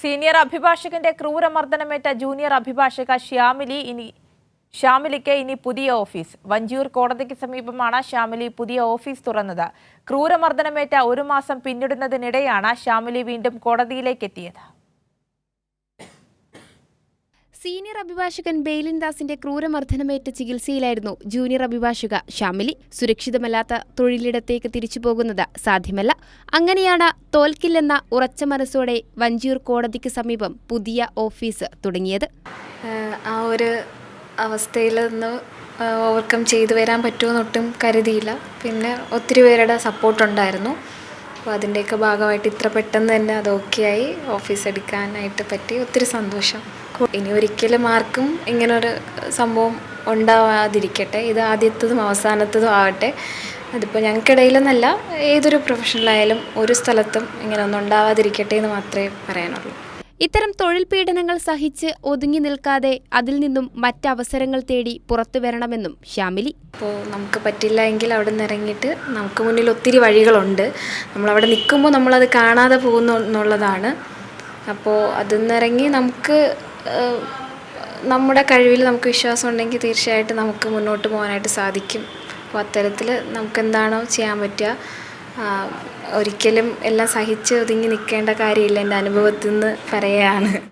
Senior അഭിഭാഷകന്റെ ക്രൂരമർദ്ദനമേറ്റ junior അഭിഭാഷക ശ്യാമിലി ഇനി ശ്യാമിലിക്ക് ഇനി പുതിയ ഓഫീസ്. വഞ്ചിയൂർ കോടതിക്ക് സമീപമാണ് ശ്യാമിലി പുതിയ ഓഫീസ് തുറന്നത്. ക്രൂരമർദ്ദനമേറ്റ ഒരു മാസം പിന്നിടുന്നതിനിടെയാണ് ശ്യാമിലി വീണ്ടും കോടതിയിലേക്ക് എത്തിയത് സീനിയർ അഭിഭാഷകൻ ബെയ്ലിൻ ദാസിന്റെ ക്രൂരമർദ്ദനമേറ്റ ചികിത്സയിലായിരുന്നു ജൂനിയർ അഭിഭാഷക ഷാമിലി. സുരക്ഷിതമല്ലാത്ത തൊഴിലിടത്തേക്ക് തിരിച്ചു പോകുന്നത് സാധ്യമല്ല. അങ്ങനെയാണ് തോൽക്കില്ലെന്ന ഉറച്ച മനസ്സോടെ വഞ്ചിയൂർ കോടതിക്ക് സമീപം പുതിയ ഓഫീസ് തുടങ്ങിയത്. ആ ഒരു അവസ്ഥയിൽ നിന്ന് ഓവർകം ചെയ്തു വരാൻ പറ്റുമെന്ന് ഒട്ടും കരുതിയില്ല. പിന്നെ ഒത്തിരി പേരുടെ സപ്പോർട്ട് ഉണ്ടായിരുന്നു. അപ്പോൾ അതിന്റെയൊക്കെ ഭാഗമായിട്ട് ഇത്ര പെട്ടെന്ന് തന്നെ അത് ഓക്കെ ആയി. ഓഫീസ് എടുക്കാനായിട്ട് പറ്റി. ഒത്തിരി സന്തോഷം. ഇനി ഒരിക്കലും ആർക്കും ഇങ്ങനൊരു സംഭവം ഉണ്ടാവാതിരിക്കട്ടെ. ഇത് ആദ്യത്തതും അവസാനത്തതും ആവട്ടെ. അതിപ്പോൾ ഞങ്ങൾക്കിടയിലെന്നല്ല ഏതൊരു പ്രൊഫഷണലായാലും ഒരു സ്ഥലത്തും ഇങ്ങനെ ഒന്നും ഉണ്ടാവാതിരിക്കട്ടെ എന്ന് മാത്രമേ പറയാനുള്ളൂ. ഇത്തരം തൊഴിൽ പീഡനങ്ങൾ സഹിച്ച് ഒതുങ്ങി നിൽക്കാതെ അതിൽ നിന്നും മറ്റവസരങ്ങൾ തേടി പുറത്തു വരണമെന്നും ശ്യാമിലി. ഇപ്പോൾ നമുക്ക് പറ്റില്ല എങ്കിൽ അവിടെ നിന്ന് ഇറങ്ങിയിട്ട് നമുക്ക് മുന്നിൽ ഒത്തിരി വഴികളുണ്ട്. നമ്മളവിടെ നിൽക്കുമ്പോൾ നമ്മളത് കാണാതെ പോകുന്നു എന്നുള്ളതാണ്. അപ്പോൾ അതിൽ നിന്നിറങ്ങി നമുക്ക് നമ്മുടെ കഴിവിൽ നമുക്ക് വിശ്വാസം ഉണ്ടെങ്കിൽ തീർച്ചയായിട്ടും നമുക്ക് മുന്നോട്ട് പോകാനായിട്ട് സാധിക്കും. അപ്പോൾ അത്തരത്തിൽ നമുക്ക് എന്താണോ ചെയ്യാൻ പറ്റുക. ഒരിക്കലും എല്ലാം സഹിച്ച് ഒതുങ്ങി നിൽക്കേണ്ട കാര്യമില്ല എന്റെ അനുഭവത്തിൽ നിന്ന് പറയുകയാണ്.